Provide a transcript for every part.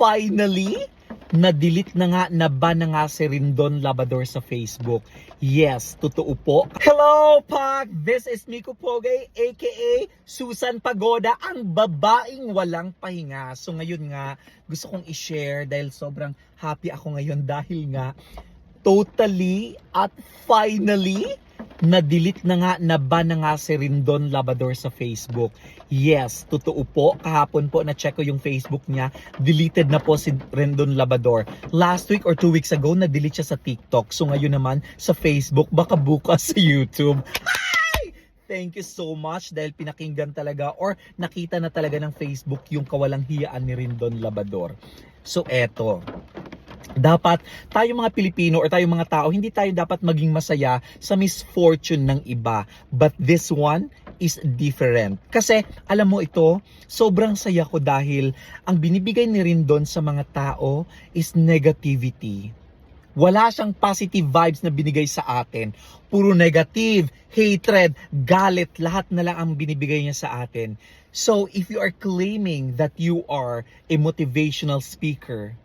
finally, na-delete na nga, na-ban na nga si Rindon Labador sa Facebook. Yes, totoo po. Hello, Pak! This is Miko Poge, aka Susan Pagoda, ang babaeng walang pahinga. So ngayon nga, gusto kong i-share dahil sobrang happy ako ngayon dahil nga, totally at finally, na-delete na nga, na-ban na nga si Rindon Labador sa Facebook. Yes, totoo po. Kahapon po na-check ko yung Facebook niya. Deleted na po si Rindon Labador. Last week or two weeks ago, na-delete siya sa TikTok. So ngayon naman sa Facebook, baka bukas sa YouTube. Thank you so much dahil pinakinggan talaga or nakita na talaga ng Facebook yung kawalang hiyaan ni Rindon Labador. So eto, dapat tayo mga Pilipino or tayo mga tao, hindi tayo dapat maging masaya sa misfortune ng iba. But this one is different. Kasi alam mo ito, sobrang saya ko dahil ang binibigay ni Rindon sa mga tao is negativity. Wala siyang positive vibes na binigay sa atin. Puro negative, hatred, galit, lahat na lang ang binibigay niya sa atin. So if you are claiming that you are a motivational speaker,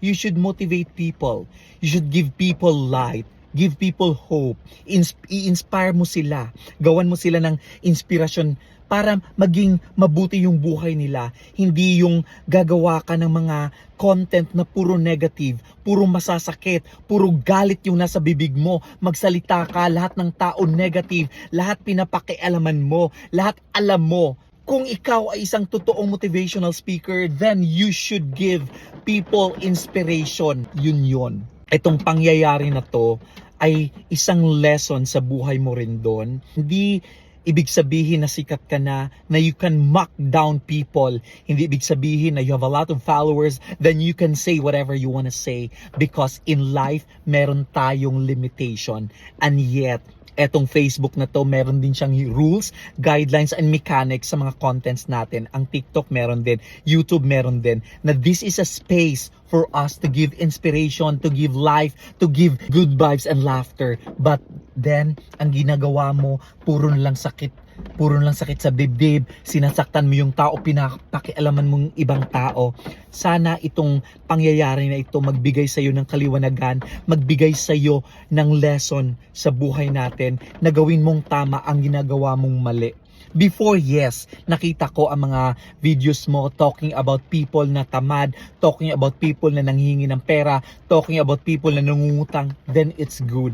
you should motivate people. You should give people light. Give people hope. Ins- i-inspire mo sila. Gawan mo sila ng inspirasyon para maging mabuti yung buhay nila. Hindi yung gagawa ka ng mga content na puro negative, puro masasakit, puro galit yung nasa bibig mo. Magsalita ka, lahat ng tao negative, lahat pinapakialaman mo, lahat alam mo kung ikaw ay isang totoong motivational speaker, then you should give people inspiration. Yun yun. Itong pangyayari na to ay isang lesson sa buhay mo rin doon. Hindi ibig sabihin na sikat ka na, na you can mock down people. Hindi ibig sabihin na you have a lot of followers, then you can say whatever you want to say. Because in life, meron tayong limitation. And yet, etong Facebook na to, meron din siyang rules, guidelines, and mechanics sa mga contents natin. Ang TikTok meron din, YouTube meron din, na this is a space for us to give inspiration, to give life, to give good vibes and laughter. But then, ang ginagawa mo, puro lang sakit, puro lang sakit sa dibdib, sinasaktan mo yung tao, pinapakialaman mong ibang tao. Sana itong pangyayari na ito magbigay sa iyo ng kaliwanagan, magbigay sa iyo ng lesson sa buhay natin na gawin mong tama ang ginagawa mong mali. Before, yes, nakita ko ang mga videos mo talking about people na tamad, talking about people na nanghihingi ng pera, talking about people na nangungutang, then it's good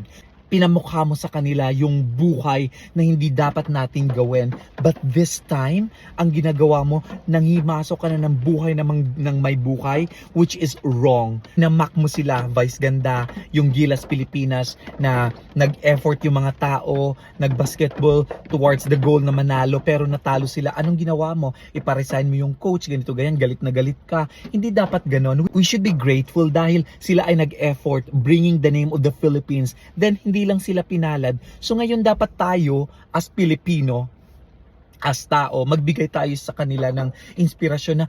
pinamukha mo sa kanila yung buhay na hindi dapat nating gawin. But this time, ang ginagawa mo, nangimasok ka na ng buhay ng, mang- ng may buhay, which is wrong. Namak mo sila, Vice Ganda, yung Gilas Pilipinas, na nag-effort yung mga tao, nag-basketball towards the goal na manalo, pero natalo sila. Anong ginawa mo? Iparesign mo yung coach, ganito, ganyan, galit na galit ka. Hindi dapat ganon. We should be grateful dahil sila ay nag-effort bringing the name of the Philippines. Then, hindi lang sila pinalad. So ngayon dapat tayo as Pilipino, as tao, magbigay tayo sa kanila ng inspirasyon na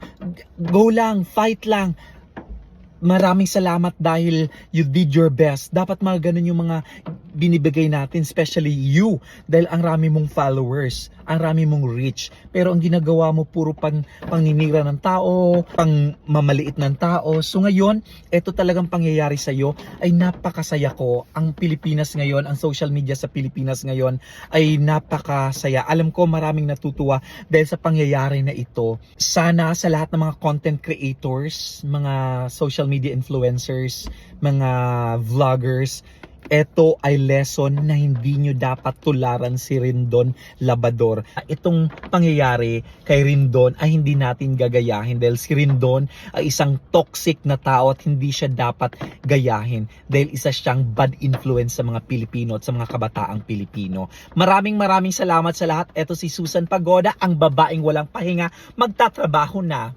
go lang, fight lang. Maraming salamat dahil you did your best. Dapat mga ganun yung mga binibigay natin, especially you. Dahil ang rami mong followers, ang rami mong reach. Pero ang ginagawa mo puro pang pangninira ng tao, pang mamaliit ng tao. So ngayon, ito talagang pangyayari sa iyo ay napakasaya ko. Ang Pilipinas ngayon, ang social media sa Pilipinas ngayon ay napakasaya. Alam ko maraming natutuwa dahil sa pangyayari na ito. Sana sa lahat ng mga content creators, mga social media influencers, mga vloggers, ito ay lesson na hindi nyo dapat tularan si Rindon Labador. Itong pangyayari kay Rindon ay hindi natin gagayahin dahil si Rindon ay isang toxic na tao at hindi siya dapat gayahin dahil isa siyang bad influence sa mga Pilipino at sa mga kabataang Pilipino. Maraming maraming salamat sa lahat. Ito si Susan Pagoda, ang babaeng walang pahinga, magtatrabaho na.